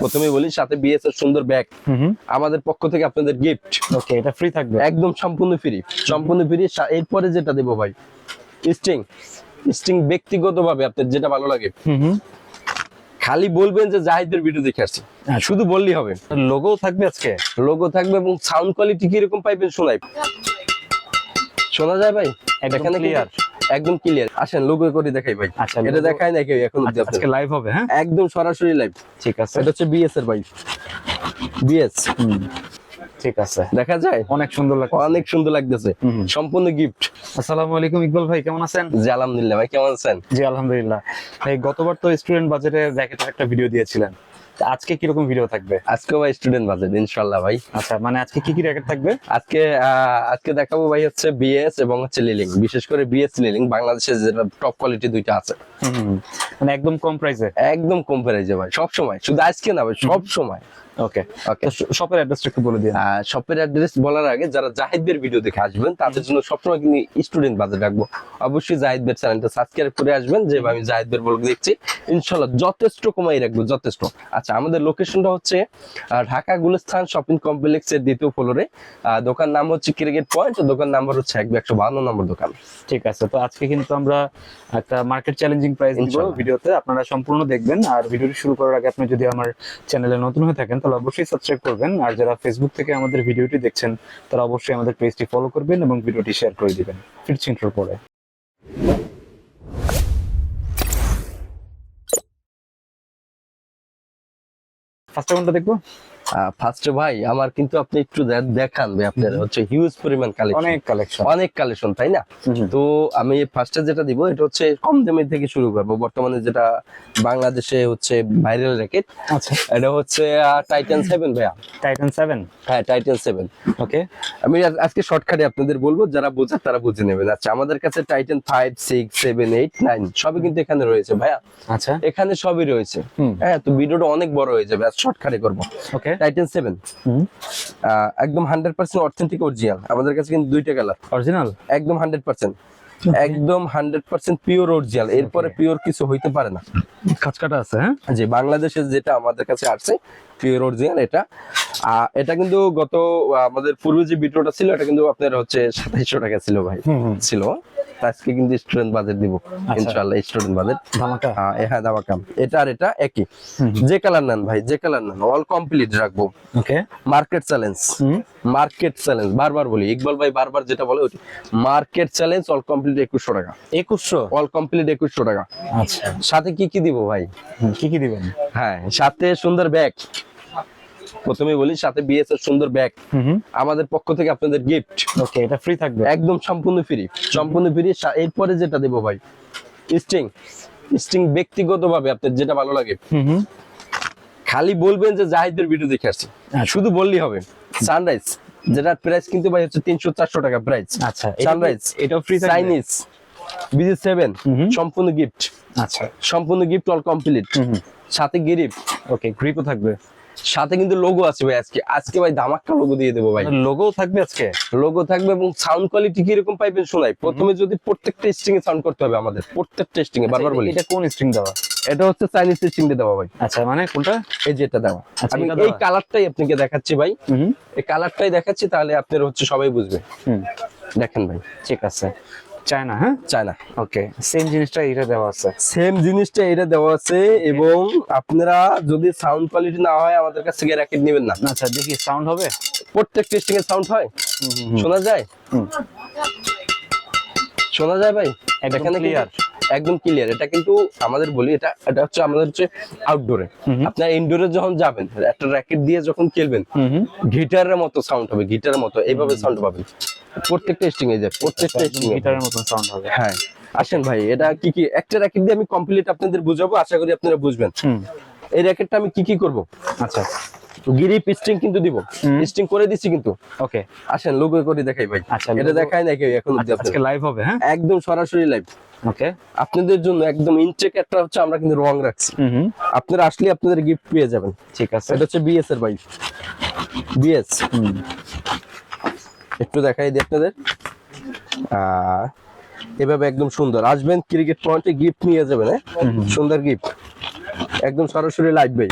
প্রথমে বলি সাথে বিএস এর সুন্দর ব্যাগ হুম আমাদের পক্ষ থেকে আপনাদের গিফট ওকে এটা ফ্রি থাকবে। একদম সম্পূর্ণ ফ্রি সম্পূর্ণ ফ্রি এরপরে যেটা দেবো ভাই স্টিং স্টিং ব্যক্তিগতভাবে আপনার যেটা ভালো লাগে। খালি বলবেন যে জাহিদের ভিডিও দেখে আসছি। আচ্ছা। শুধু বললেই হবে। লোগো থাকবে আজকে? লোগো থাকবে এবং সাউন্ড কোয়ালিটি কীরকম পাইবেন শোনাই। শোনা যায় ভাই? এখানে clear। একদম ক্লিয়ার আসেন লোগো করে দেখাই ভাই। আচ্ছা, এটা দেখাই না কেউ এখন আজকে লাইভ হবে হ্যাঁ? একদম সরাসরি লাইভ ঠিক আছে। এটা হচ্ছে বিএস এর ভাই বিএস ঠিক আছে। দেখা যায়? অনেক সুন্দর লাগছে। অনেক সুন্দর লাগতেছে। সম্পূর্ণ গিফট আসসালামু আলাইকুম ইকবাল ভাই কেমন আছেন? জি আলহামদুলিল্লাহ ভাই কেমন আছেন? জি আলহামদুলিল্লাহ। ভাই গতবার তো স্টুডেন্ট বাজেটে জ্যাকেটের একটা ভিডিও দিয়েছিলেন। আজকে কীরকম ভিডিও থাকবে? আজকে ভাই স্টুডেন্ট বাজেট ইনশাল্লাহ ভাই। আচ্ছা মানে আজকে কি কি র্যাকেট থাকবে? আজকে আহ, আজকে দেখাবো ভাই হচ্ছে বিএস এবং হচ্ছে লিলিং বিশেষ করে বিএস লিলিং বাংলাদেশে যেটা টপ কোয়ালিটি দুইটা আছে। মানে একদম কম প্রাইসে একদম কম প্রাইসে ভাই সব সময় শুধু আজকে না ভাই সব সময় ওকে ওকে শপের অ্যাড্রেসটা একটু বলে দিন শপের অ্যাড্রেস বলার আগে যারা ভিডিও দেখে আসবেন তাদের জন্য সবসময় কিন্তু স্টুডেন্ট বাজেট রাখব। অবশ্যই জাহিদ চ্যানেলটা সাবস্ক্রাইব করে আসবেন যে আমি জাহিদ দেখছি। যথেষ্ট কমাই রাখব যথেষ্ট। আচ্ছা আমাদের লোকেশনটা হচ্ছে ঢাকা গুলিস্তান শপিং কমপ্লেক্সের দ্বিতীয় ফ্লোরে দোকান নাম হচ্ছে ক্রিকেট পয়েন্ট দোকান নাম্বার হচ্ছে এক একশো বাহান্ন নম্বর দোকান। ঠিক আছে তো আজকে কিন্তু আমরা একটা মার্কেট চ্যালেঞ্জিং প্রাইস। ভিডিওতে আপনারা সম্পূর্ণ দেখবেন আর ভিডিওটি শুরু করার আগে আপনি যদি আমার চ্যানেলে নতুন হয়ে থাকেন তাহলে অবশ্যই সাবস্ক্রাইব করবেন। আর যারা ফেসবুক থেকে আমাদের ভিডিওটি দেখছেন, তারা অবশ্যই আমাদের পেজটি ফলো করবেন এবং ভিডিওটি শেয়ার করে দিবেন। ফিরছি ইন্টার পরে। ফার্স্ট কোনটা দেখব? ফার্স্টে ভাই আমার কিন্তু আপনি একটু দেখান ভাই আপনার হচ্ছে হিউজ পরিমাণ কালেকশন অনেক কালেকশন অনেক কালেকশন তাই না? তো আমি ফার্স্টে যেটা দিব এটা হচ্ছে কম দামের থেকে শুরু করব। বর্তমানে যেটা বাংলাদেশে হচ্ছে ভাইরাল র্যাকেট আচ্ছা। এটা হচ্ছে টাইটান সেভেন ভাইয়া। টাইটান সেভেন হ্যাঁ টাইটান সেভেন ওকে আমি আজকে শর্টকাটে আপনাদের বলব যারা বোঝার তারা বুঝে নেবেন। আচ্ছা আমাদের কাছে Titan five six seven eight nine সবই কিন্তু এখানে রয়েছে ভাইয়া। আচ্ছা। এখানে সবই রয়েছে। হ্যাঁ তো ভিডিওটা অনেক বড় হয়ে যাবে আজ শর্টকাটে করব। ওকে টাইটান সেভেন একদম হান্ড্রেড পার্সেন্ট অথেন্টিক অরিজিনাল আমাদের কাছে কিন্তু দুইটা কালার অরিজিনাল একদম হান্ড্রেড পার্সেন্ট একদম হান্ড্রেড পার্সেন্ট পিওর অরিজিনাল এরপরে পিওর কিছু হইতে পারে না। কাঁচকাটা আছে হ্যাঁ? যে বাংলাদেশের যেটা আমাদের কাছে আসছে পিওর অরিজিনাল এটা। এটা কিন্তু গত আমাদের পূর্বে যে ভিডিওটা ছিল এটা কিন্তু আপনার হচ্ছে সাতাইশশো টাকা ছিল ভাই। ছিল। আজকে কিন্তু স্টুডেন্ট বাজেট দিব ইনশাআল্লাহ স্টুডেন্ট বাজেট ধামাকা। হ্যাঁ দাবা এটা আর এটা একই। যে কালার নেন ভাই যে কালার নেন অল কমপ্লিট রাখব। Okay market challenge market challenge বারবার বলি ইকবাল ভাই বারবার যেটা বলে মার্কেট চ্যালেঞ্জ অল কমপ্লিট একুশশো টাকা। একুশশো? অল কমপ্লিট একুশশো টাকা। আচ্ছা। সাথে কি কি দিব ভাই? কি কি দিবেন? হ্যাঁ সাথে সুন্দর ব্যাগ প্রথমে বলি সাথে বিএস এর সুন্দর ব্যাগ আমাদের পক্ষ থেকে আপনাদের গিফট ওকে এটা ফ্রি থাকবে। একদম সম্পূর্ণ ফ্রি সম্পূর্ণ ফ্রি এরপরে যেটা দেবো ভাই স্টিং স্টিং ব্যক্তিগতভাবে আপনার যেটা ভালো লাগে। খালি বলবেন যে জাহিদের ভিডিও দেখে আসছি। আচ্ছা। শুধু বললেই হবে। সানরাইজ যেটার প্রাইস কিন্তু ভাই হচ্ছে তিনশো চারশো টাকা প্রাইস আচ্ছা সানরাইজ এটাও ফ্রি চাইনিজ বিজি সেভেন। সম্পূর্ণ গিফট আচ্ছা। সম্পূর্ণ গিফট অল কমপ্লিট সাথে গিরিপ। ওকে গ্রিপও থাকবে। সাথে কিন্তু লোগো আছে ভাই আজকে। আজকে ভাই ধামাক্কা লোগো দিয়ে দেবো ভাই। লোগো থাকবে আজকে? লোগো থাকবে এবং সাউন্ড কোয়ালিটি কীরকম পাইবেন শোনাই। প্রথমে যদি প্রত্যেকটা স্ট্রিং এ সাউন্ড করতে হবে আমাদের প্রত্যেকটা স্ট্রিং এ বারবার বলি। এটা কোন স্ট্রিং দেওয়া? এটা হচ্ছে চাইনিজ স্ট্রিং এ দেওয়া ভাই। আচ্ছা মানে কোনটা? এই যেটা দেওয়া। আচ্ছা, আমি এই কালারটাই আপনাকে দেখাচ্ছি ভাই। এই কালারটাই দেখাচ্ছি তাহলে আপনার হচ্ছে সবাই বুঝবে। দেখেন ভাই। ঠিক আছে। চায়না হ্যাঁ? চায়না। ওকে সেম জিনিসটা এটা দেওয়া আছে। সেম জিনিসটা এটা দেওয়া আছে এবং আপনারা যদি সাউন্ড কোয়ালিটি না হয় আমাদের কাছ থেকে র্যাকেট নেবেন না। আচ্ছা দেখি সাউন্ড হবে? প্রত্যেক টেস্টিং এর সাউন্ড হয়। শোনা যায়। শোনা যায় ভাই? এখানে clear। একদম ক্লিয়ার এটা কিন্তু আমাদের বলি এটা এটা হচ্ছে আমাদের হচ্ছে আউটডোরে। আপনার ইনডোরে যখন যাবেন একটা র্যাকেট দিয়ে যখন খেলবেন গিটারের মতো সাউন্ড হবে গিটারের মতো এইভাবে সাউন্ড পাবেন। প্রত্যেক টেস্টিং এ যায় প্রত্যেক টেস্টিং গিটারের মতন সাউন্ড হবে। হ্যাঁ। আসেন ভাই এটা কি কি একটা র্যাকেট দিয়ে আমি কমপ্লিট আপনাদের বুঝাবো আশা করি আপনারা বুঝবেন। এই র্যাকেটটা আমি কি কি করব? আচ্ছা। গিরি পিস্টিং কিন্তু দিব। পিস্টিং করে দিচ্ছি কিন্তু। ওকে। আসেন লোগো করে দেখাই ভাই। আচ্ছা, এটা দেখাই না কেউ এখন অব্দি আজকে লাইভ হবে হ্যাঁ? একদম সরাসরি লাইভ ওকে আপনাদের জন্য একদম ইনটেক একটা হচ্ছে আমরা কিন্তু রং রাখছি। আপনারা আসলে আপনাদের গিফট পেয়ে যাবেন। ঠিক আছে। এটা হচ্ছে বিএস এর ভাই বিএস একটু দেখাই দিই আপনাদের। এভাবে একদম সুন্দর। আসবেন ক্রিকেট পয়েন্টে গিফট নিয়ে যাবেন হ্যাঁ? সুন্দর গিফট একদম সরাসরি লাইভ ভাই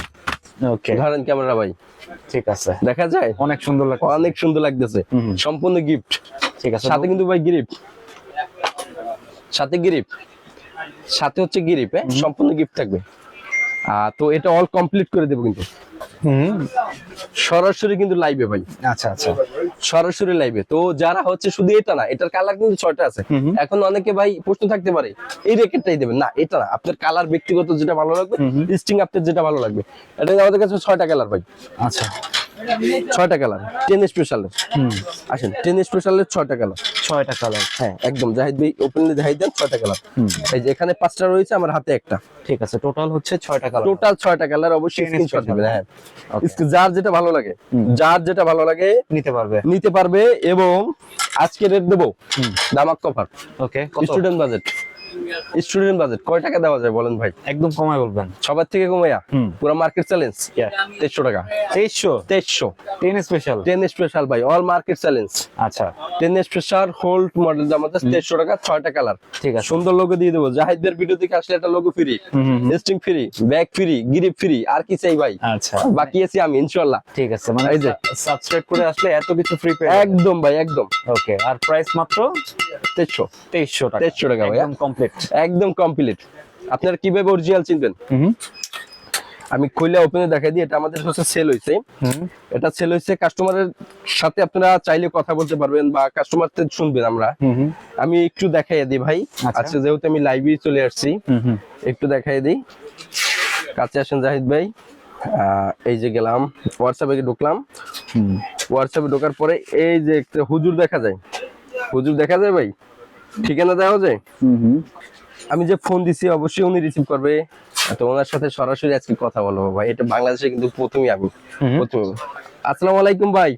ওকে ধরেন ক্যামেরা ভাই। ঠিক আছে। দেখা যায়? অনেক সুন্দর লাগছে অনেক সুন্দর লাগতেছে। সম্পূর্ণ গিফট ঠিক আছে। সাথে কিন্তু ভাই গিরিপ সাথে গিরিপ। সাথে হচ্ছে গিরিপ হ্যাঁ? সম্পূর্ণ গিফট থাকবে। তো এটা অল কমপ্লিট করে দেবো কিন্তু। সরাসরি কিন্তু লাইভে ভাই। আচ্ছা আচ্ছা। সরাসরি লাইভে তো যারা হচ্ছে শুধু এটা না এটার কালার কিন্তু ছয়টা আছে। এখন অনেকে ভাই প্রশ্ন থাকতে পারে এই রেকেটটাই দেবেন? না এটা না। আপনার কালার ব্যক্তিগত যেটা ভালো লাগবে। স্টিং আপনার যেটা ভালো লাগবে। এটা আমাদের কাছে ছয়টা কালার ভাই। আচ্ছা। ছয়টা কালার। টেন স্পেশালের আসেন টেন স্পেশালের ছয়টা কালার। ছয়টা কালার। হ্যাঁ একদম জাহিদ ভাই ওপেনলি দেখাই দেন ছয়টা কালার। এই যে এখানে পাঁচটা রয়েছে আমার হাতে একটা। ঠিক আছে টোটাল হচ্ছে ছয়টা কালার। টোটাল ছয়টা কালার অবশ্যই স্ক্রিনশট। দিবেন হ্যাঁ। যার যেটা ভালো লাগে যার যেটা ভালো লাগে নিতে পারবে। নিতে পারবে এবং আজকে রেট দেবো দামাক cover okay student budget student budget কয় টাকা দেওয়া যায় বলেন ভাই? একদম কমায় বলবেন। সবার থেকে কমাইয়া? পুরো মার্কেট চ্যালেঞ্জ তেইশশো টাকা। তেইশশো? তেইশশো। টেন স্পেশাল টেন স্পেশাল ভাই অল মার্কেট চ্যালেঞ্জ আচ্ছা। টেন স্পেশাল হোল্ড মডেল আমাদের তেইশশো টাকা ছয়টা কালার ঠিক আছে। সুন্দর লোগো দিয়ে দেবো। জাহিদের ভিডিও থেকে আসলে একটা logo free. String free bag free grip free আর কি চাই ভাই? আচ্ছা। বাকি আছি আমি ইনশাল্লাহ ঠিক আছে মানে এই যে। সাবস্ক্রাইব করে আসলে এত কিছু ফ্রি পেয়ে একদম ভাই একদম। ওকে আর প্রাইস মাত্র? তেইশশো। তেইশশো টাকা। তেইশশো টাকা ভাই একদম কমপ্লিট একদম কমপ্লিট আপনারা কীভাবে অরিজিনাল চিনবেন? আমি খুলে ওপেনে দেখাই দিই এটা আমাদের হচ্ছে সেল হয়েছে হুম। এটা সেল হয়েছে কাস্টমারের সাথে আপনারা চাইলে কথা বলতে পারবেন বা কাস্টমার শুনবেন আমরা। আমি একটু দেখাই দিই ভাই। আচ্ছা। যেহেতু আমি লাইভে চলে আসছি একটু দেখাই দিই। কাছে আসেন জাহিদ ভাই। এই যে গেলাম হোয়াটসঅ্যাপে ঢুকলাম। হোয়াটসঅ্যাপে ঢোকার পরে এই যে একটা হুজুর দেখা যায়। হুজুর দেখা যায় ভাই? ঠিকানা দেওয়া যায় আমি যে ফোন দিছি অবশ্যই উনি রিসিভ করবে। তো ওনার সাথে সরাসরি আজকে কথা বলব ভাই। এটা বাংলাদেশে কিন্তু প্রথমই আমি। প্রথমে। আসসালামু আলাইকুম ভাই।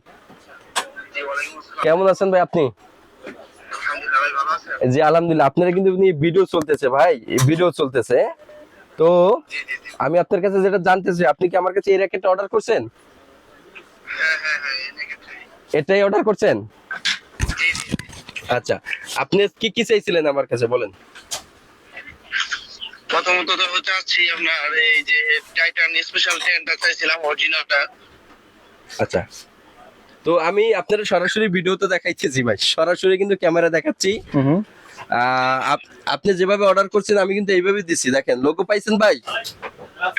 কেমন আছেন ভাই আপনি? জি আলহামদুলিল্লাহ। আপনারা কিন্তু ভিডিও চলতেছে ভাই। ভিডিও চলতেছে। তো আমি আপনার কাছে যেটা জানতে চাই আপনি কি আমার কাছে এই র্যাকেটটা অর্ডার করছেন? এটাই অর্ডার করছেন? আচ্ছা আপনি কি কি চাইছিলেন আমার কাছে বলেন। প্রথমত তো চাচ্ছি আপনার এই যে টাইটান স্পেশাল টেনটা চাইছিলাম অরিজিনালটা আচ্ছা তো আমি আপনার সরাসরি ভিডিওতে দেখাইতেছি ভাই সরাসরি কিন্তু ক্যামেরা দেখাচ্ছি। আপনি যেভাবে অর্ডার করছেন আমি কিন্তু এইভাবে দিচ্ছি দেখেন লোগো পাইছেন ভাই?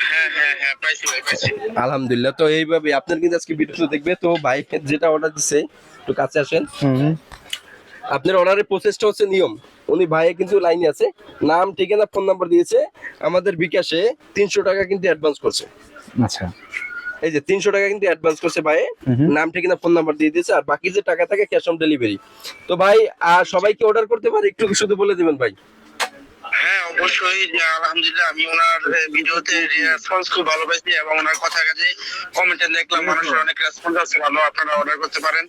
হ্যাঁ হ্যাঁ হ্যাঁ পাইছি ভাই পাইছি। আলহামদুলিল্লাহ তো এইভাবে আপনার কিন্তু আজকে ভিডিওটা দেখবে তো ভাই যেটা অর্ডার দিছে একটু কাছে আসেন। আপনার অর্ডারের প্রসেসটা হচ্ছে নিয়ম। উনি ভাইয়ে কিন্তু লাইনে আছে। নাম ঠিকানা ফোন নাম্বার দিয়েছে। আমাদের বিকাশে তিনশো টাকা কিন্তু অ্যাডভান্স করছে। আচ্ছা। এই যে তিনশো টাকা কিন্তু অ্যাডভান্স করছে ভাই। নাম ঠিকানা ফোন নাম্বার দিয়ে দিয়েছে। আর বাকি যে টাকা থাকে ক্যাশ অন ডেলিভারি তো ভাই আর সবাইকে অর্ডার করতে পারে? একটু শুধু বলে দিবেন ভাই। হ্যাঁ অবশ্যই। আলহামদুলিল্লাহ আমি ওনার ভিডিওতে রেসপন্স খুব ভালো পাইছি এবং ওনার কথা কাজে কমেন্টে দেখলাম মানুষের অনেক রেসপন্স আছে। ভালো আপনারা অর্ডার করতে পারেন।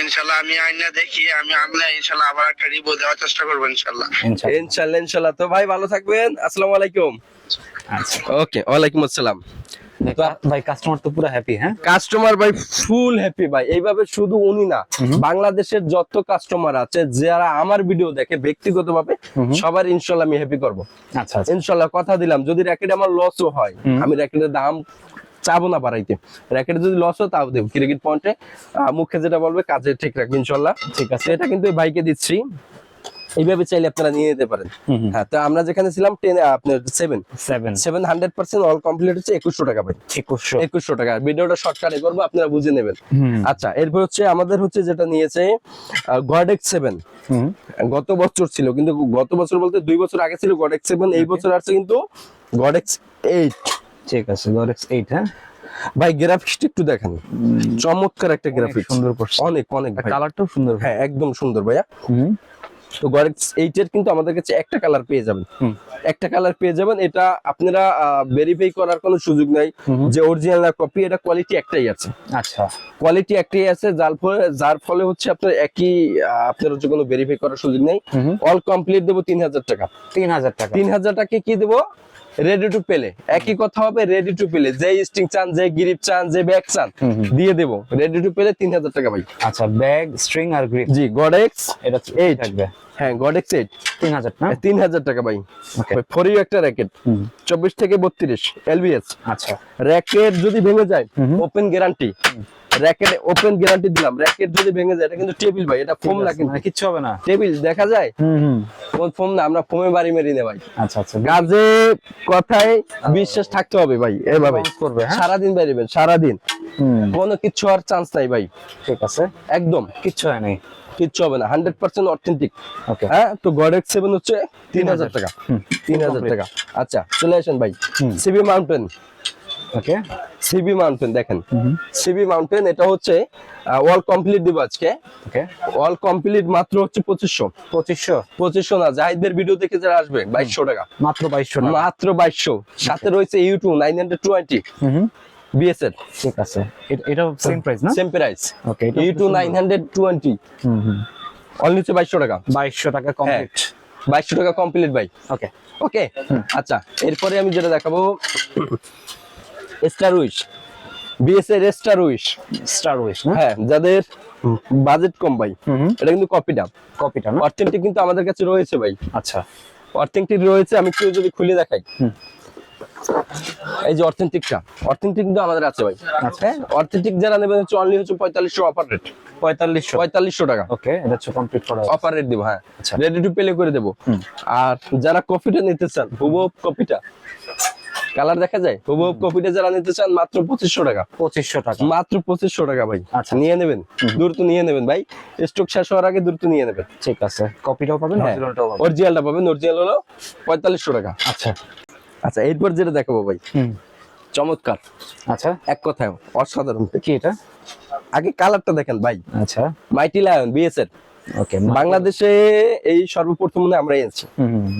ইনশাল্লাহ আমি আইনা দেখি আমি ইনশাল্লাহ আবার একটা রিভিউ দেওয়ার চেষ্টা করব ইনশাল্লাহ। ইনশাল্লাহ। ইনশাল্লাহ তো ভাই ভালো থাকবেন। আসসালামু আলাইকুম। আচ্ছা। ওকে ওয়ালাইকুম আসসালাম। ভাই কাস্টমার তো পুরো হ্যাপি হ্যাঁ? কাস্টমার ভাই ফুল হ্যাপি ভাই। এইভাবে শুধু উনি না বাংলাদেশের যত কাস্টমার আছে যারা আমার ভিডিও দেখে ব্যক্তিগতভাবে। সবার ইনশাল্লাহ আমি হ্যাপি করব। আচ্ছা আচ্ছা। ইনশাল্লাহ কথা দিলাম যদি র্যাকেট আমার লসও হয়। আমি র্যাকেটের দাম চাবো না বাড়াইতে। র্যাকেট যদি লস হয় তাও দেবো। ক্রিকেট পয়েন্টে মুখে যেটা বলবে কাজে ঠিক রাখবে ইনশাল্লাহ। ঠিক আছে। সেটা কিন্তু এই ভাইকে দিচ্ছি। এইভাবে চাইলে আপনারা নিয়ে যেতে পারেন। হ্যাঁ তো আমরা যেখানে ছিলাম টেন আপনার seven seven seven hundred percent all complete হচ্ছে একুশশো টাকা ভাই। একুশশো। একুশশো টাকা। ভিডিওটা শর্টকাটে করব আপনারা বুঝে নেবেন। আচ্ছা এরপর হচ্ছে আমাদের হচ্ছে যেটা নিয়েছে গডেক্স সেভেন গত বছর ছিল কিন্তু গত বছর বলতে দুই বছর আগে ছিল গডেক্স সেভেন এই বছর আসছে কিন্তু গডেক্স এইট ঠিক আছে গরেক্স এইট হ্যাঁ? ভাই গ্রাফিক্সটা একটু দেখেন। চমৎকার একটা গ্রাফিক্স সুন্দর করছে। অনেক অনেক ভাই। কালারটাও সুন্দর হ্যাঁ একদম সুন্দর ভাইয়া। তো গডেক্স এইট এর কিন্তু আমাদের কাছে একটা কালার পেয়ে যাবেন। একটা কালার পেয়ে যাবেন এটা আপনারা ভেরিফাই করার কোনো সুযোগ নাই যে অরিজিনাল না কপি এটা কোয়ালিটি একটাই আছে। আচ্ছা। কোয়ালিটি একটাই আছে যার ফলে যার ফলে হচ্ছে আপনার একই আপনার হচ্ছে কোনো ভেরিফাই করার সুযোগ নেই। অল কমপ্লিট দেবো তিন হাজার টাকা। তিন হাজার টাকা। তিন হাজার টাকা কি দেবো? রেডি টু পেলে একই কথা হবে রেডি টু পেলে যে স্টিং চান যে গ্রিপ চান যে ব্যাগ চান। দিয়ে দেবো। রেডি টু পেলে তিন হাজার টাকা ভাই। আচ্ছা ব্যাগ স্ট্রিং আর গ্রিপ জি গডেক্স এটা এই থাকবে। হ্যাঁ গডেক্স এইট তিন হাজার না? তিন হাজার টাকা ভাই। ফরিও একটা র্যাকেট চব্বিশ থেকে বত্রিশ এলবিএস আচ্ছা। র্যাকেট যদি ভেঙে যায়। Open guarantee racket open guarantee দিলাম। র্যাকেট যদি ভেঙে যায় এটা কিন্তু টেবিল ভাই এটা ফোম না কিন্তু। মানে কিচ্ছু হবে না। টেবিল দেখা যায়? কোন ফোম না আমরা ফোমে বাড়ি মেরি নে ভাই। আচ্ছা আচ্ছা। কাজে কথায় বিশ্বাস থাকতে হবে ভাই এভাবে। করবে হ্যাঁ? সারাদিন বাইরেবেন সারাদিন। কোনো কিচ্ছু আর চান্স নাই ভাই। ঠিক আছে। একদম। কিচ্ছু হয় নাই। কিচ্ছু হবে না হান্ড্রেড পার্সেন্ট অথেন্টিক হ্যাঁ তো গডেক্স সেভেন হচ্ছে তিন হাজার টাকা। তিন হাজার টাকা। আচ্ছা চলে আসেন ভাই। CB mountain okay CB mountain দেখেন। সিবি মাউন্টেন এটা হচ্ছে ওয়াল কমপ্লিট দিব আজকে। ওকে ওয়াল কমপ্লিট মাত্র হচ্ছে পঁচিশশো। পঁচিশশো। পঁচিশশো না জাহিদের ভিডিও দেখে যারা আসবে বাইশশো টাকা। মাত্র বাইশশো মাত্র বাইশশো। সাথে রয়েছে ইউটু নাইন হান্ড্রেড টোয়েন্টি হুম ঠিক আছে। এটা- সেম প্রাইস না? Same price okay nine hundred twenty হুম হুম। অনলি হচ্ছে বাইশশো টাকা। বাইশশো টাকা কমপ্লিট বাইশশো টাকা কমপ্লিট ভাই। ওকে ওকে আচ্ছা এরপরে আমি যেটা দেখাবো স্টার উইশ বিএস এর স্টার উইশ স্টার উইশ হ্যাঁ যাদের বাজেট কম ভাই। এটা কিন্তু কপিটা কপিটা না? অথেন্টিক কিন্তু আমাদের কাছে রয়েছে ভাই। আচ্ছা। অথেন্টিক রয়েছে আমি কেউ যদি খুলে দেখাই। হুম। এই যে অথেন্টিকটা অথেন্টিক কিন্তু আমাদের আছে ভাই। হ্যাঁ অথেন্টিক যারা নেবেন হচ্ছে অনলি হচ্ছে পঁয়তাল্লিশশো অফার রেট পঁয়তাল্লিশশো। পঁয়তাল্লিশশো টাকা। ওকে এটা হচ্ছে কমপ্লিট করা অফার রেট দিব হ্যাঁ। রেডি টু পেলে করে দেবো। আর যারা কপিটা নিতে চান কপিটা কালার দেখা যায়? হুবহুব কপিটা যারা নিতে চান মাত্র পঁচিশশো টাকা। পঁচিশশো টাকা। মাত্র পঁচিশশো টাকা ভাই। আচ্ছা। নিয়ে নেবেন। দ্রুত নিয়ে নেবেন ভাই। স্টক শেষ হওয়ার আগে দ্রুত নিয়ে নেবেন। ঠিক আছে। কপিটাও পাবেন হ্যাঁ। অরিজিনালটাও পাবেন। অরিজিনালটা পাবেন। অরিজিনাল হলো পঁয়তাল্লিশশো টাকা। আচ্ছা। আচ্ছা এরপর যেটা দেখাবো ভাই। চমৎকার। আচ্ছা। এক কথায় অসাধারণ। কি এটা? আগে কালারটা দেখেন ভাই। আচ্ছা। মাইটি লায়ন বিএসএর ওকে বাংলাদেশে এই সর্বপ্রথম মনে আমরা এনেছি।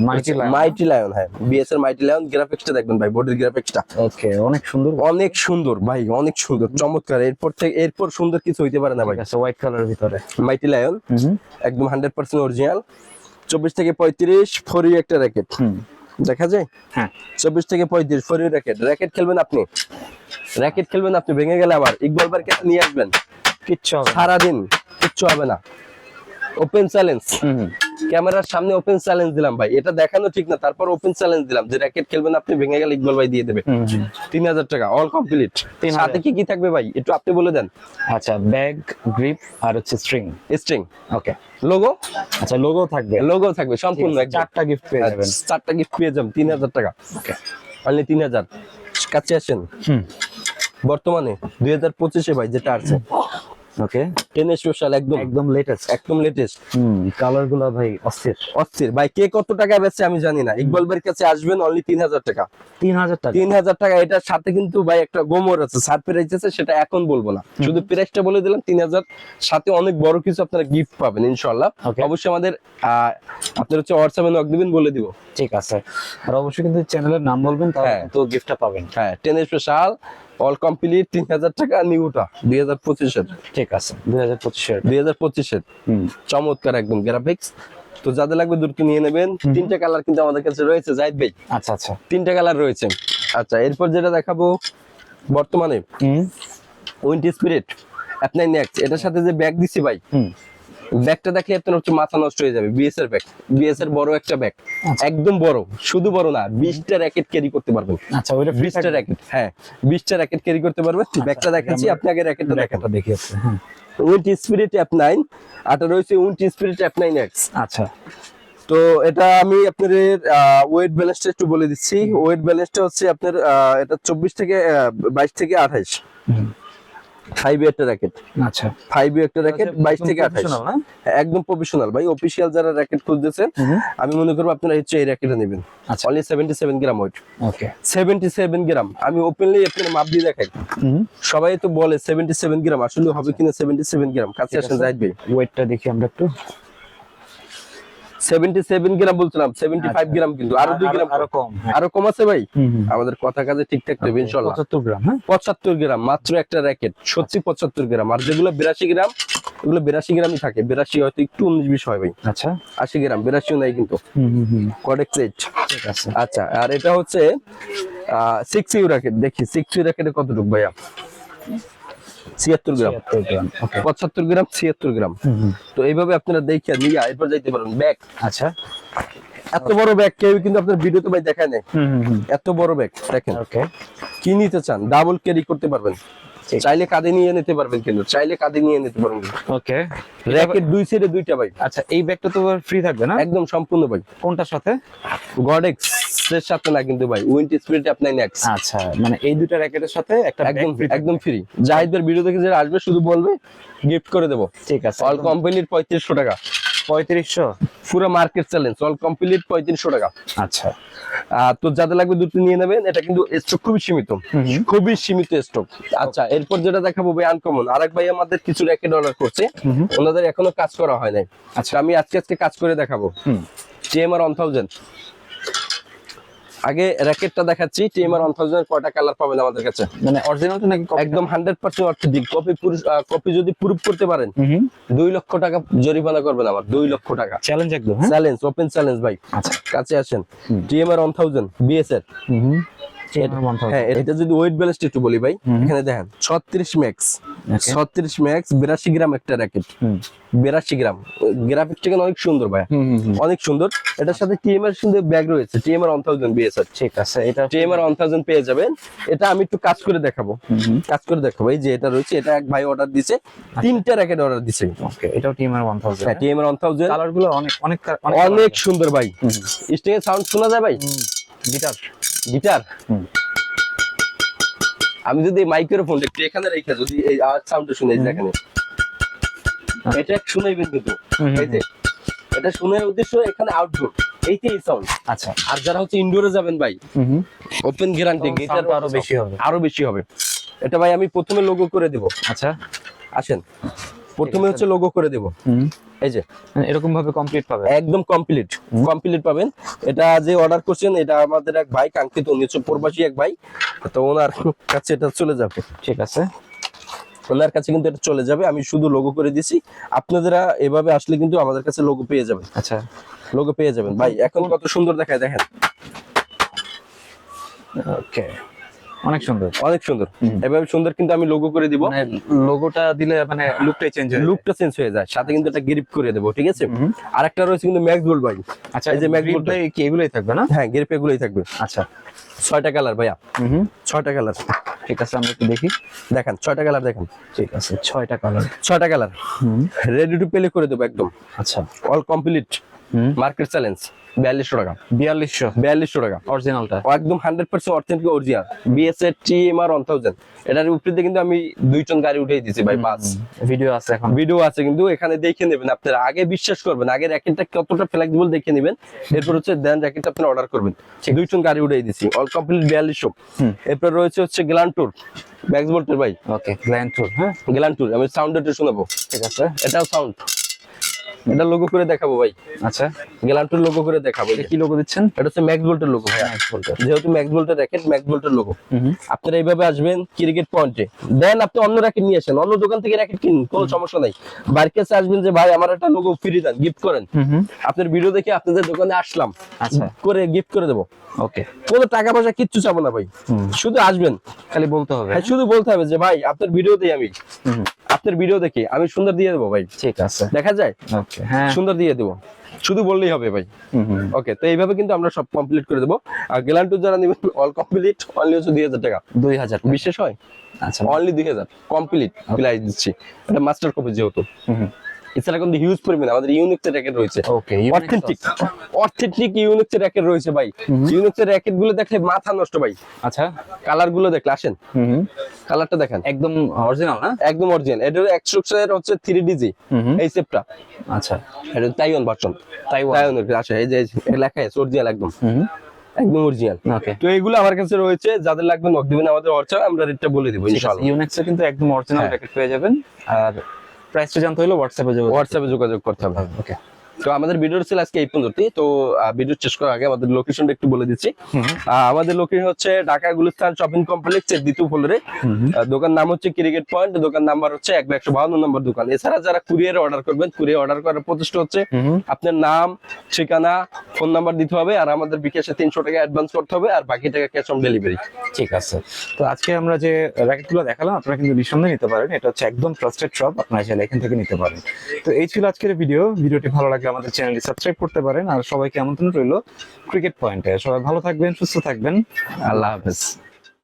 মাইটি মাইটি লায়ন হ্যাঁ। বিএস এর মাইটি লায়ন গ্রাফিক্সটা দেখবেন ভাই বডির গ্রাফিক্সটা ওকে অনেক সুন্দর। অনেক সুন্দর ভাই অনেক সুন্দর চমৎকার। এরপর থেকে এরপর সুন্দর কিছু হইতে পারে না ভাই। আছে হোয়াইট কালার ভিতরে। মাইটি লায়ন হুম একদম হান্ড্রেড পার্সেন্ট অরিজিনাল চব্বিশ থেকে পঁয়ত্রিশ ফরি একটা র্যাকেট হুম। দেখা যায়? হ্যাঁ। চব্বিশ থেকে পঁয়ত্রিশ ফরি র্যাকেট র্যাকেট খেলবেন আপনি? র্যাকেট খেলবেন আপনি ভেঙে গেলে আবার ইকবাল বার কাছে নিয়ে আসবেন। কিচ্ছু হবে সারাদিন কিচ্ছু হবে না। Open challenge. ক্যামেরার সামনে ওপেন চ্যালেঞ্জ দিলাম ভাই। এটা দেখানো ঠিক না তারপর ওপেন চ্যালেঞ্জ দিলাম যে র্যাকেট খেলবেন আপনি ভেঙে গেলে ইকবাল ভাই দিয়ে দেবে। তিন হাজার টাকা অল কমপ্লিট 3000 সাথে কি কি থাকবে ভাই? একটু আপনি বলে দেন। আচ্ছা ব্যাগ গ্রিপ আর হচ্ছে স্ট্রিং স্ট্রিং ওকে লোগো আচ্ছা লোগো থাকবে। লোগো থাকবে সম্পূর্ণ। চারটা গিফট পেয়ে যাবেন। চারটা গিফট পেয়ে যাবেন তিন হাজার টাকা। ওকে অনলি তিন হাজার। কাছে আসেন। হুম। বর্তমানে দুই হাজার পঁচিশে ভাই যেটা আছে ওকে? স্পেশাল একদম। একদম লেটেস্ট একদম লেটেস্ট হুম ভাই অস্থির। অস্থির। ভাই কে কত টাকা আমি জানি না। ইকবাল ভাইয়ের কাছে আসবেন অনলি তিন হাজার টাকা। তিন হাজার টাকা। তিন হাজার টাকা এটার সাথে কিন্তু ভাই একটা গোমর আছে সারপ্রাইজ আছে সেটা এখন বলব না। শুধু প্রাইসটা বলে দিলাম তিন হাজার। সাথে অনেক বড় কিছু আপনারা গিফট পাবেন ইনশাল্লাহ অবশ্যই আমাদের আপনার হচ্ছে হোয়াটসঅ্যাপে নক দিবেন বলে দিব। ঠিক আছে। আর অবশ্যই কিন্তু চ্যানেলের নাম বলবেন তাহলে হ্যাঁ। তো গিফটটা পাবেন। হ্যাঁ টেন স্পেশাল অল কমপ্লিট তিন হাজার টাকা নিউটা দুই হাজার পঁচিশের। ঠিক আছে দুই হাজার পঁচিশের। দুই হাজার পঁচিশের। চমৎকার একদম গ্রাফিক্স তো যাদের লাগবে দ্রুত নিয়ে নেবেন। তিনটা কালার কিন্তু আমাদের কাছে রয়েছে জাহিদ ভাই। আচ্ছা আচ্ছা। তিনটা কালার রয়েছে। আচ্ছা এরপর যেটা দেখাবো বর্তমানে হুম। উইন্টি স্পিরিট আপনার নেক্সট এটার সাথে যে ব্যাগ দিছি ভাই হুম। ব্যাগটা দেখলে আপনার হচ্ছে মাথা নষ্ট হয়ে যাবে বিএস এর ব্যাগ বিএস এর বড় একটা ব্যাগ আচ্ছা। একদম বড় শুধু বড় না বিশটা র্যাকেট ক্যারি করতে পারবেন। আচ্ছা ওইটা বিশটা র্যাকেট হ্যাঁ বিশটা র্যাকেট ক্যারি করতে পারবেন। ব্যাগটা দেখাচ্ছি আপনি আগে র্যাকেটটা দেখাটা দেখি আছে হ্যাঁ। উইন্টি স্পিরিট অ্যাপ নাইন আটা রয়েছে উইন্টি স্পিরিট অ্যাপ নাইন এক্স আচ্ছা। তো এটা আমি আপনাদের ওয়েট ব্যালেন্সটা একটু বলে দিচ্ছি। ওয়েট ব্যালেন্সটা হচ্ছে আপনার এটা চব্বিশ থেকে বাইশ থেকে আঠাইশ। ফাইভ একটা র্যাকেট আচ্ছা। ফাইভ একটা র্যাকেট বাইশ থেকে আঠাশ একদম প্রফেশনাল ভাই অফিসিয়াল যারা র্যাকেট খুঁজতেছে আমি মনে করব আপনারা হচ্ছে এই র্যাকেটটা নেবেন। আচ্ছা। Only seventy seven gram weight okay seventy seven gram আমি ওপেনলি আপনার মাপ দিয়ে দেখাই। সবাই তো বলে সেভেন্টি সেভেন গ্রাম আসলে হবে কিনা সেভেন্টি সেভেন গ্রাম কাছে আসেন ভাই ওয়েটটা দেখি আমরা একটু। সেভেন্টি সেভেন গ্রাম বলছিলাম সেভেন্টি ফাইভ আচ্ছা। গ্রাম কিন্তু আরও গ্রাম। আরও কম। আরও কম আছে ভাই। আমাদের কথা কাজে ঠিকঠাক পঁচাত্তর গ্রাম হ্যাঁ? গ্রাম মাত্র একটা র্যাকেট সত্যি পঁচাত্তর গ্রাম। আর যেগুলো বিরাশি গ্রাম এগুলো গ্রামই থাকে। বেরাশি হয়তো একটু হয় ভাই। আচ্ছা। আশি গ্রাম নাই কিন্তু। হুম হুম হুম। কডেক্স এইট আচ্ছা আর এটা হচ্ছে ইউ র্যাকেট দেখি ইউ র্যাকেটে কতটুকু ভাইয়া? ছিয়াত্তর গ্রাম। পঁচাত্তর গ্রাম ছিয়াত্তর গ্রাম। তো এইভাবে আপনারা দেখে নিয়ে এরপর যাইতে পারেন। ব্যাগ। আচ্ছা। এত বড় ব্যাগ কেউ কিন্তু আপনার ভিডিওতে ভাই দেখায় নাই। এত বড় ব্যাগ দেখেন। ওকে কি নিতে চান? ডাবল ক্যারি করতে পারবেন। চাইলে কাঁধে নিয়ে নিতে পারবেন কিন্তু। চাইলে কাঁধে নিয়ে নিতে পারবেন ওকে র্যাকেট দুই সাইডে দুইটা ভাই। আচ্ছা এই ব্যাগটা তো ফ্রি থাকবে না? একদম সম্পূর্ণ ভাই। কোনটার সাথে? গডেক্স। এর সাথে না কিন্তু ভাই উইন্ট স্পিরিট আপনার নেক্স আচ্ছা মানে এই দুটো র্যাকেটের সাথে একটা একদম একদম ফ্রি জাহিদের ভিডিও দেখে যারা আসবে শুধু বলবে গিফট করে দেবো। ঠিক আছে অল কমপ্লিট পঁয়ত্রিশশো টাকা। পঁয়ত্রিশশো? পুরো মার্কেট চ্যালেঞ্জ অল কমপ্লিট পঁয়ত্রিশশো টাকা। আচ্ছা। আর তো যাদের লাগবে দুটো নিয়ে নেবেন এটা কিন্তু স্টক খুবই সীমিত। খুবই সীমিত স্টক আচ্ছা এরপর যেটা দেখাবো ভাই আনকমন আরেক ভাই আমাদের কিছু র্যাকেট অর্ডার করছে। ওনাদের এখনও কাজ করা হয় নাই। আচ্ছা। আমি আজকে আজকে কাজ করে দেখাবো। টিএমআর ওয়ান থাউজেন্ড আগে র্যাকেটটা দেখাচ্ছি টিএমআর ওয়ান থাউজেন্ড কয়টা কালার পাবেন আমাদের কাছে? মানে অরিজিনালটা নাকি? একদম hundred percent authentic copy copy যদি প্রুফ করতে পারেন হুম হুম। দুই লক্ষ টাকা জরিমানা করবেন আমার দুই লক্ষ টাকা। চ্যালেঞ্জ একদম হ্যাঁ? চ্যালেঞ্জ ওপেন চ্যালেঞ্জ ভাই। আচ্ছা। কাছে আসেন। টিএমআর ওয়ান থাউজেন্ড বিএস এর হুম হুম। 1000 হ্যাঁ এটা যদি ওয়েট ব্যালেন্স একটু বলি ভাই এখানে দেখেন ছত্রিশ ম্যাক্স. ছত্রিশ ম্যাক্স বিরাশি গ্রাম একটা র্যাকেট বিরাশি গ্রাম গ্রাফিক্স থেকে অনেক সুন্দর ভাই। অনেক সুন্দর। এটার সাথে টিএমআর সুন্দর ব্যাগ রয়েছে। টিএমআর ওয়ান থাউজেন্ড বিএস এর ঠিক আছে এটা টিএমআর ওয়ান থাউজেন্ড পেয়ে যাবেন। এটা আমি একটু কাজ করে দেখাবো। কাজ করে দেখাবো। এই যে এটা রয়েছে এটা এক ভাই অর্ডার দিছে। তিনটা র্যাকেট অর্ডার দিছে। ওকে এটাও টিএমআর 1000 হ্যাঁ টিএমআর ওয়ান থাউজেন্ড কালারগুলো অনেক অনেক অনেক সুন্দর ভাই। স্টিং এর সাউন্ড শোনা যায় ভাই? Guitar guitar. আমি যদি মাইক্রোফোন একটু এখানে রেখে যদি এই আওয়াজ সাউন্ডটা শুনে এই দেখেন এটা শুনাইবেন কিন্তু এই যে এটা শোনার উদ্দেশ্য এখানে আউটডোর এইটাই এই সাউন্ড আচ্ছা। আর যারা হচ্ছে ইনডোরে যাবেন ভাই ওপেন গ্যারান্টি গিটার আরও বেশি হবে। আরও বেশি হবে। এটা ভাই আমি প্রথমে লোগো করে দেব। আচ্ছা। আসেন। প্রথমে হচ্ছে লোগো করে দেব। এই যে। মানে এরকম ভাবে কমপ্লিট পাবে একদম কমপ্লিট কমপ্লিট পাবেন। এটা যে অর্ডার করছেন এটা আমাদের এক ভাই কাঙ্ক্ষিত উনি হচ্ছে প্রবাসী এক ভাই। তো ওনার কাছে এটা চলে যাবে। ঠিক আছে। ওনার কাছে কিন্তু এটা চলে যাবে। আমি শুধু লোগো করে দিছি। আপনারা এভাবে আসলে কিন্তু আমাদের কাছে লোগো পেয়ে যাবেন। আচ্ছা। লোগো পেয়ে যাবেন। ভাই এখন কত সুন্দর দেখায় দেখেন। ওকে অনেক সুন্দর। অনেক সুন্দর। এভাবে সুন্দর কিন্তু আমি লোগো করে দিব। মানে লোগোটা দিলে মানে লুকটাই চেঞ্জ হয়ে লুক লুকটা চেঞ্জ হয়ে যায়। সাথে কিন্তু এটা গ্রিপ করে দেবো ঠিক আছে। আর একটা রয়েছে কিন্তু ম্যাক্স গোল্ড ভাই আচ্ছা এই যে Mac Bolt ম্যাকবুকটাই কি এগুলোই থাকবে না? হ্যাঁ গ্রিপ এগুলোই থাকবে। আচ্ছা। ছয়টা কালার ভাইয়া। হুম ছয়টা কালার ঠিক আছে আমরা একটু দেখি। দেখেন ছয়টা কালার দেখেন। ঠিক আছে ছয়টা কালার ছয়টা কালার রেডি টু প্লে করে দেবো একদম। আচ্ছা। অল কমপ্লিট মার্কেট চ্যালেঞ্জ বিয়াল্লিশশো টাকা। বিয়াল্লিশশো? বিয়াল্লিশশো টাকা। অরিজিনালটা একদম hundred percent authentic original BSA TMR one thousand এটার উপরে কিন্তু আমি দুই টন গাড়ি উঠিয়ে দিয়েছি ভাই বাস ভিডিও আছে এখন। ভিডিও আছে কিন্তু এখানে দেখে নেবেন আপনারা। আগে বিশ্বাস করবেন আগে র্যাকেটটা কতটা ফ্লেক্সিবল দেখে নেবেন। এরপর হচ্ছে দেন র্যাকেটটা আপনারা অর্ডার করবেন। দুই টন গাড়ি উঠিয়ে দিয়েছি অল কমপ্লিট বিয়াল্লিশশো। এরপর রয়েছে হচ্ছে গ্ল্যান্টুর ম্যাক্স ভোল্টের ভাই। ওকে গ্ল্যান্ড টুর হ্যাঁ? গ্ল্যান্টুর আমি সাউন্ড একটু শোনাবো। ঠিক আছে। এটাও সাউন্ড এটা লোগো করে দেখাবো ভাই। আচ্ছা। গ্ল্যান্টুর লোগো করে দেখাবো কি লোগো দিচ্ছেন? এটা হচ্ছে ম্যাক্স ভোল্টের লোগো ভাই যেহেতু ম্যাক্স ভোল্টের র্যাকেট ম্যাক্স ভোল্টের লোগো আপনারা এইভাবে আসবেন ক্রিকেট পয়েন্টে দেন আপনি অন্য র্যাকেট নিয়ে আসেন। অন্য দোকান থেকে র্যাকেট কিনুন কোনো সমস্যা নাই। বাড়ির কাছে আসবেন যে ভাই আমার একটা লোগো ফ্রি দেন গিফট করেন। আপনার ভিডিও দেখে আপনাদের দোকানে আসলাম। আচ্ছা। করে গিফট করে দেবো। ওকে। কোনো টাকা পয়সা কিচ্ছু চাবো না ভাই। শুধু আসবেন। খালি বলতে হবে। হ্যাঁ শুধু বলতে হবে যে ভাই আপনার ভিডিও দিই আমি। আপনার ভিডিও দেখে আমি সুন্দর দিয়ে দেবো ভাই। ঠিক আছে। দেখা যায়? ওকে হ্যাঁ। সুন্দর দিয়ে দেবো। শুধু বললেই হবে ভাই। ওকে তো এইভাবে কিন্তু আমরা সব কমপ্লিট করে দেবো। আর গ্যালান্টু যারা নেবেন অল কমপ্লিট অনলি হচ্ছে দুই হাজার টাকা। দুই হাজার বিশেষ হয়? আচ্ছা। অনলি দুই হাজার। কমপ্লিট প্রাইস দিচ্ছি। এটা মাস্টার কপি যেহেতু। এছাড়া কিন্তু হিউজ পরিমাণে আমাদের ইউনিক্স র্যাকেট রয়েছে। Okay authentic authentic Yonex racket রয়েছে ভাই। হুম। ইউনিক্স র্যাকেটগুলো দেখলে মাথা নষ্ট ভাই। আচ্ছা। কালারগুলো দেখলে আসেন। কালারটা দেখেন। একদম অরিজিনাল না? একদম অরিজিনাল এটার এক্সট্রুকশনের হচ্ছে থ্রি ডিজি হুম হুম। এই সেপটা আচ্ছা। এটা তাইওয়ান ভার্সন তাইওয়ান তাইওয়ানের আসে এই যে লেখা আছে অরিজিনাল একদম। একদম অরিজিনাল ওকে তো এগুলো আমার কাছে রয়েছে যাদের লাগবে নক দিবেন আমাদের হোয়াটসঅ্যাপ আমরা রেটটা বলে দেবো ইনশাআল্লাহ। ইউনেক্সে কিন্তু একদম অরিজিনাল। প্যাকেট পেয়ে যাবেন। আর প্রাইসটা জানতে হলে হোয়াটসঅ্যাপে যোগাযোগ হোয়াটসঅ্যাপে যোগাযোগ করতে হবে। ওকে তো আমাদের ভিডিও ছিল আজকে এই পর্যন্তই। তো ভিডিও শেষ করার আগে আমাদের লোকেশনটা একটু বলে দিচ্ছি। আমাদের লোকেশন হচ্ছে ঢাকা গুলিস্তান শপিং কমপ্লেক্স এর দ্বিতীয় ফ্লোরে দোকান নাম হচ্ছে ক্রিকেট পয়েন্ট দোকান নাম্বার হচ্ছে এক একশো বাহান্ন নম্বর দোকান। এছাড়া যারা কুরিয়ারে অর্ডার করবেন কুরিয়ার অর্ডার করার প্রচেষ্টা হচ্ছে আপনার নাম ঠিকানা ফোন নাম্বার দিতে হবে আর আমাদের বিকাশে তিনশো টাকা অ্যাডভান্স করতে হবে আর বাকি টাকা ক্যাশ অন ডেলিভারি ঠিক আছে। তো আজকে আমরা যে র্যাকেটগুলো দেখালাম আপনারা কিন্তু নিঃসন্দেহে নিতে পারেন। এটা হচ্ছে একদম ট্রাস্টেড শপ আপনারা চাইলে এখান থেকে নিতে পারেন। তো এই ছিল আজকের ভিডিও ভিডিওটি ভালো লাগলে আমাদের চ্যানেলটি সাবস্ক্রাইব করতে পারেন। আর সবাইকে আমন্ত্রণ রইল ক্রিকেট পয়েন্টে সবাই ভালো থাকবেন, সুস্থ থাকবেন। আল্লাহ হাফেজ।